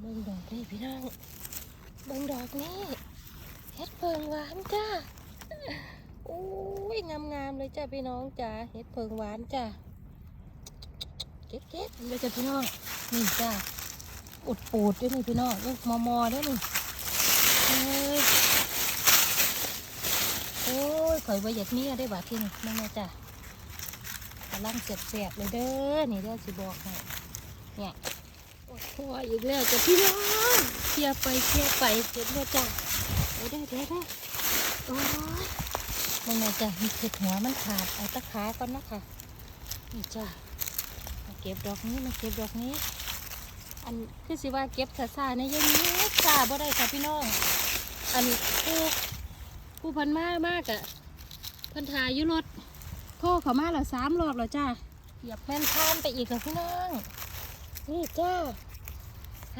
เบิ่งดอกนี่พี่น้องเบิ่งดอกนี่เฮ็ดเพิงหวานจ้าโอ้ยงามๆเลยจ้าพี่น้องจ้าเฮ็ดเพิงหวานจ้าเก็บเก็บๆเลยจ้าพี่น้องนี่จ้าอุดปูดด้วยนี่พี่น้องเอ้ยมอมอด้วยนี่เอ้ยโอ้ยข่อยว่าอยากเมียได้บาดที่นี่นั่นนะจ้ากำลังเสียบๆเลยเด้อนี่เด้อสิบอกให้เนี่ย โอ้โหอีกแล้วจ้ะพี่น้องเคลียร์ไปเคลียร์ไปเสร็จแล้วจ้ะเดี๋ยวได้เดี๋ยวได้โอ้ยมันน่าจะมีเศษหัวมันขาดเอาตะขาก่อนนะคะนี่จ้ะมาเก็บดอกนี้มาเก็บดอกนี้ อันคือสิว่าเก็บซาซาในยังนี้ซาบ่ได้ค่ะพี่น้อง อันผู้ผู้พันมากมากอะพันทายยู่รถพ่อเขามาแล้วสามรอบแล้วจ้ะเหยียบแม่นพานไปอีกแล้วพี่น้องนี่จ้า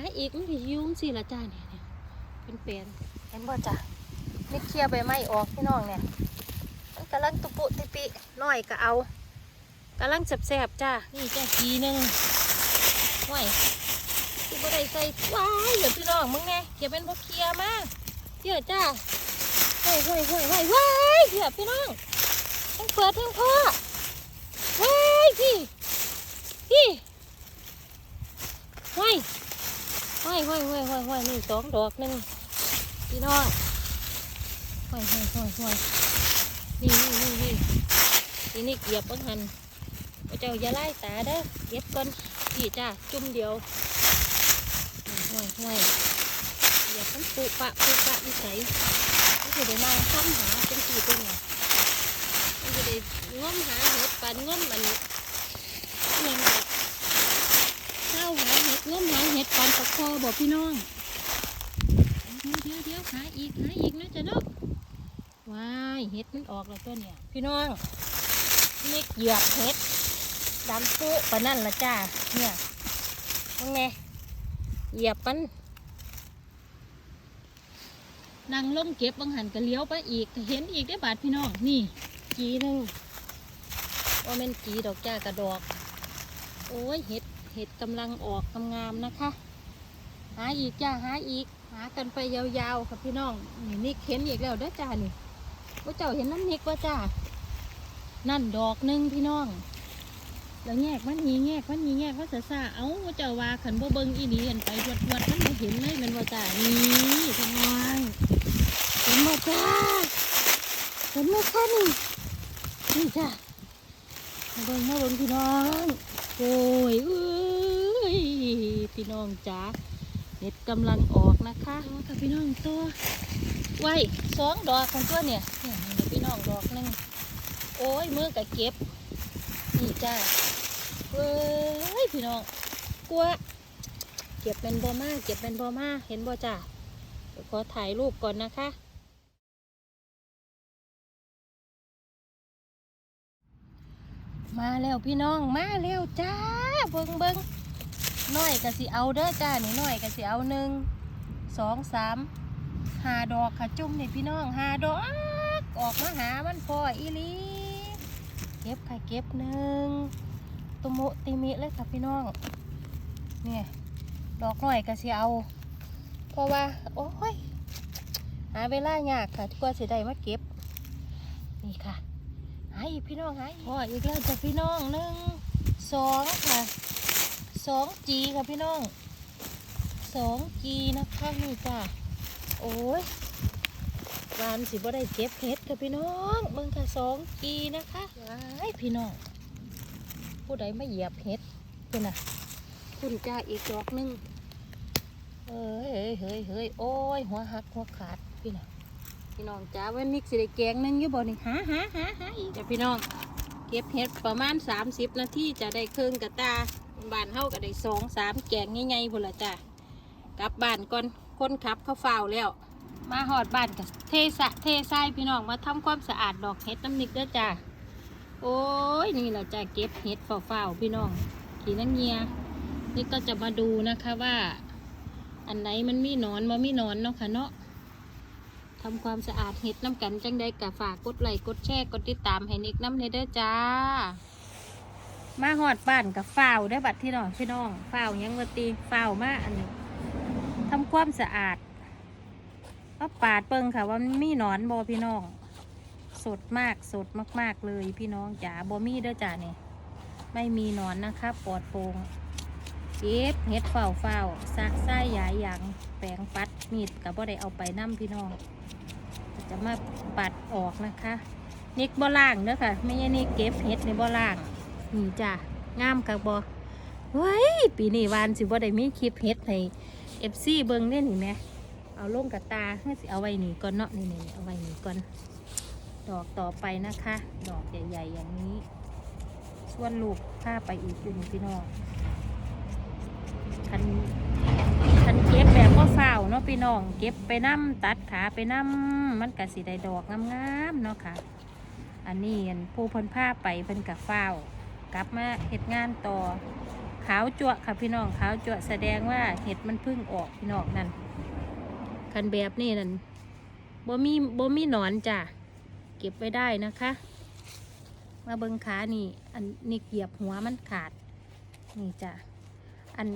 หาอีกมันสิยุ่งสิละจ้าเนี่ยเนี่ยเป็นเปลี่ยนเห็นบ่จ้านี่เคลียร์ใบไม้ออกพี่น้องเนี่ยมันกำลังตุปุติปิน้อยก็เอากำลังแสบๆจ้านี่จ้าทีหนึงห้อยที่บ่ได้ใส่ว้ายเดี๋ยวพี่น้องมึงไงเก็บเป็นพวกเคลียร์มาเที่ยจ้าห้อยห้อยห้อยห้อยว้ายเที่ยพี่น้องทั้งเปิดทั้งพ่อว้ายพี่พี่ห้อย ห้อยห้อยห้อยห้อยห้อยนี่สองดอกนึงพี่น้องห้อยห้อยห้อยห้อยนี่นี่นี่นี่นี่นี่เกียบบังหันพระเจ้าอย่าไล่ตาเด้อเก็บก่อนพี่จ้าจุ่มเดียวห้อยห้อยเกียบมันปุปะปุปะนิสัยมันจะได้มาค้ำหาเป็นสี่ตัวเนี่ยมันจะได้ง้มหาเห็ดปันง้มมันเนี่ยมัน เข้าหาเห็ดง้มหาเห็ดป อนตะคอบอกพี่น้องเดี๋ยวเดี๋ยวเดี๋ยวหาอีกหาอีกนะจ๊ะเนาะว้ายเห็ดมันออกแล้วตัวเนี่ย พี่น้องนี่เหยียบเห็ดดำปุ๊ปะนั่นละจ้าเนี่ยมึงไงเหยียบมันนั่งลงเก็บบางหันก็เลี้ยวไปอีกเห็นอีกได้บาดพี่น้องนี่กีนึงว่าแม่นกีดอกจ้ากระดอก โอ้ยเห็ดเห็ดกำลังออกกำงามนะคะ หาอีกจ้าหาอีก หากันไปยาวๆค่ะพี่น้องนี่นิกเห็นอีกแล้วเด้อจ้านี่ว่าเจ้าเห็นน้ำนิกว่าจ้านั่นดอกหนึ่งพี่น้อง แล้วแงกมันหีแงกมันหีแงกว่าซาซาเอ้าว่าเจ้าว่าขันบ่เบิงอีนีกันไปวัดวัดมันไม่เห็นเลยมันว่าจ้านี่พี่น้องเห็นบ่จ้าเห็นไหมคะนี่นี่จ้าเบิงมาเบิงพี่น้องโอ้ยเอ้ยพี่น้องจ๋า เห็ดกำลังออกนะคะค่ะพี่น้องตัวไว้สองดอกของตัวเนี่ยเนี่ยพี่น้องดอกหนึงโอ้ยมือกับเก็บนี่จ้าเอ้ยพี่น้องกลัวเก็บเป็นบอมาเก็บเป็นบอมาเห็นบอจ้าขอถ่ายรูปก่อนนะคะมาแล้วพี่น้องมาแล้วจ้าเบิงเบิง น้อยก็สิเอาเด้อจ้านี่น้อยก็สิเอาหนึ่งสองสามหาดอกค่ะจุ่มนี่พี่น้องหาดอกออกมาหามันพออีลีเก็บค่ะเก็บหนึ่งตุโมติมิเลยค่ะพี่น้องเนี่ยดอกน้อยก็สิเอาเพราะว่าโอ้ยหาเวลายากค่ะที่กว่าสิได้มาเก็บนี่ค่ะหาอีกพี่น้องหาอีกพ่ออีกแล้วจ้ะพี่น้องหนึ่งสองค่ะ สองจีค่ะพี่น้องสองจีนะคะนี่จ้ะโอ้ยวานสิบ่ได้เก็บเห็ดค่ะพี่น้องเบิ่งค่ะสองจีนะคะว้ายพี่น้อง ผู้ใดมาเหยียบเห็ดคุณน่ะ คุณจ้าอีกดอกหนึงเอ้ยเฮ้ยเฮ้ยเฮ้ยโอ้ยหัวหักหัวขาดพี่น้องพี่น้องจ้าวันนี้สิได้แกงหนึงอยู่บ่นี่หาหาหาหาอีกจ้ะพี่น้อง เก็บเห็ดประมาณ 30 นาทีจะได้เครื่องกระตาบานเฮาก็ได้สองสามแกงง่ายๆพุ่นละจ้ะกลับบ้านก่อนคนขับเขาเฝ้าวแล้ว มาหอดบ้านกับเทสะเททรายพี่น้องมาทำความสะอาดดอกเห็ดน้ำนิกเด้อจ้ะโอ้ยนี่แหละจ้ะเก็บเห็ดเฝ้าวๆพี่น้องขี่นังเงียนี่ก็จะมาดูนะคะว่า อันไหนมันมีหนอนมามีหนอนเนาะค่ะเนาะ ทำความสะอาดเห็ดน้ำกันจังได้กับฝากกดไลค์กดแชร์กดติดตามให้นิกน้ำเนเด้อจ้า มาหอดบ้านกับฝ้าวได้อบัดที่น้องพี่น้องฝ้าวยังวตีฝ้าวมาอันนี้ทำความสะอาดว่าปาดเปิงค่ะว่ามันมีหนอนบอพี่น้อง สดมากสดมาก ๆ เลยพี่น้องจ๋าบอมีเด้อจ้าเนี่ยไม่มีหนอนนะคะปลอดโปร่ง เก็บเห็ดเฝ้าเฝ้าซักไส้ยายอย่างแปรงปัดมีดกับบ่ได้เอาไปน้ำพี่น้อง จะมาปัดออกนะคะนิกบ่ล่างเด้อค่ะไม่ใช่นี่เก็บเห็ดในบ่ล่างนี่จ้ะงามกับบอเฮ้ยปีนี้วานสิบ่ได้มีคลิปเฮ็ดให้เอฟซีเบิ่งเนี่ยนี่แหม่เอาลงกับตาเฮ้สิเอาไว้นี่ก่อนเนาะนี่นี่เอาไว้นี่ก่อนดอกต่อไปนะคะ ดอกใหญ่ๆอย่างนี้ส่วนลูกผ้าไปอีกอยู่นี่พี่น้อง นาะพี่น้องเก็บไปน้ำตัดขาไปน้ำมันก็สิได้ดอกงามๆเนาะค่ะ อันนี้อันผู้พ้นผ้าไปเพิ่นกับฝ้ากลับมาเห็ดงานต่อขาวจั่วค่ะพี่น้องขาวจั่วแสดงว่าเห็ดมันพึ่งออกพี่น้องนั่นคันแบบนี้นั่นบ่มีบ่มีหนอนจ้ะเก็บไว้ได้นะคะ มาเบิงขานี่ อันนี่เกียบหัวมันขาด นี่จ้ะอัน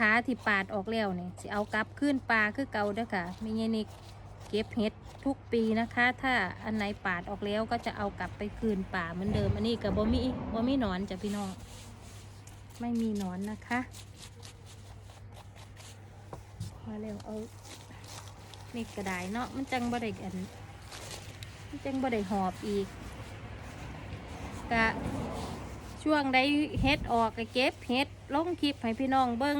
ขาที่ปาดออกแล้วเนี่ยสิเอากลับขึ้นปลาคือเก่าด้อค่ะม่ใช่นี่เก็บเห็ดทุกปีนะคะ ถ้าอันไหนปาดออกแล้วก็จะเอากลับไปคืนป่าเหมือนเดิม อันนี้กับบ่มีบ่มีหนอนจ้ะพี่น้อง ไม่มีนอนนะคะ มาเร็วเอานี่กระดายเนาะมันจังบ่ได้อันมันจังบ่ได้หอบอีกกะ ช่วงได้เฮ็ดออกก็เก็บเฮ็ดลงคลิปให้พี่น้องเบิ่ง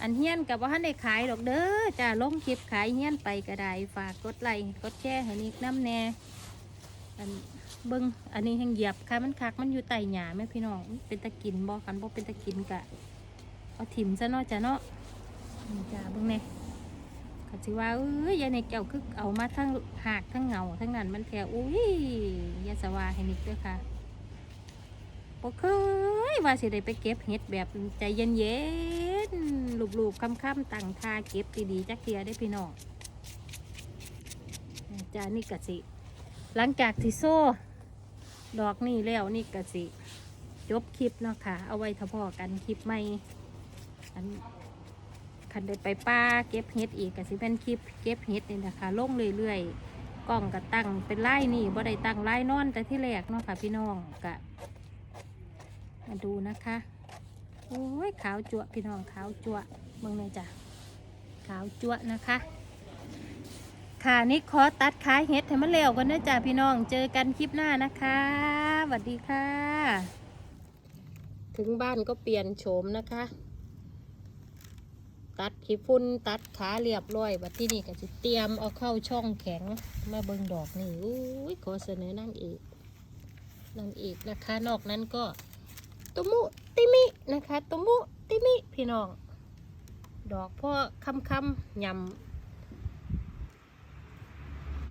อันเฮียนกับว่าท่านได้ขายดอกเด้อจ้าลงคลิปขายเฮียนไปก็ได้ฝากกดไลค์กดแชร์ให้นิกน้ำแน่อันเบิ้งอันนี้แห้งเหยียบค่ะมันคักมันอยู่ใต้หญ้าแม่พี่น้องเป็นตะกินบ่กันบ่เป็นตะกินกะเอาถิ่มซะเนาะจ้ะเนาะจ้าเบิ้งแน่ก็สิว่าเอ้ยยายในแก้วคือเอามาทั้งหากทั้งเหงาทั้งนั้นมันแถวอุ้ยยาสวาให้นิกด้วยค่ะ บ่เคยว่าสิได้ไปเก็บเห็ดแบบใจเย็นๆลูบๆค่ำๆตั้งท่าเก็บดีๆจักเทียได้พี่น้องจานี่กะสิ หลังจากที่โซ่ ดอกนี่แล้วนี่ก็สิ จบคลิปเนาะค่ะ เอาไว้ทพอกันคลิปใหม่อันคันได้ไปป้าเก็บเห็ดอีกก็สิเป็นคลิปเก็บเห็ดนี่นะคะลงเรื่อยๆกล้องก็ตั้งเป็นไล่นี่บ่ได้ตั้งไล่นอนแต่ที่แรกเนาะค่ะพี่น้องกะ มาดูนะคะ โอ้ยขาวจั่วพี่น้องขาวจั่วเมืองเลยจ้ะขาวจั่วนะคะค่ะนี่ขอตัดขายเห็ดให้มันเร็วกันนะจ้าพี่น้องเจอกันคลิปหน้านะคะสวัสดีค่ะ ถึงบ้านก็เปลี่ยนโฉมนะคะ ตัดขี้ฝุ่นตัดขาเรียบร้อยบัดที่นี่ก็จะเตรียมเอาเข้าช่องแข็งมาเบิงดอกนี่อุ้ยขอเสนอนั่งเอกนั่งเอกนะคะ นอกนั้นก็ ตุมุติมินะคะตุมุติมิพี่น้อง ดอกพ่อคำคำยำ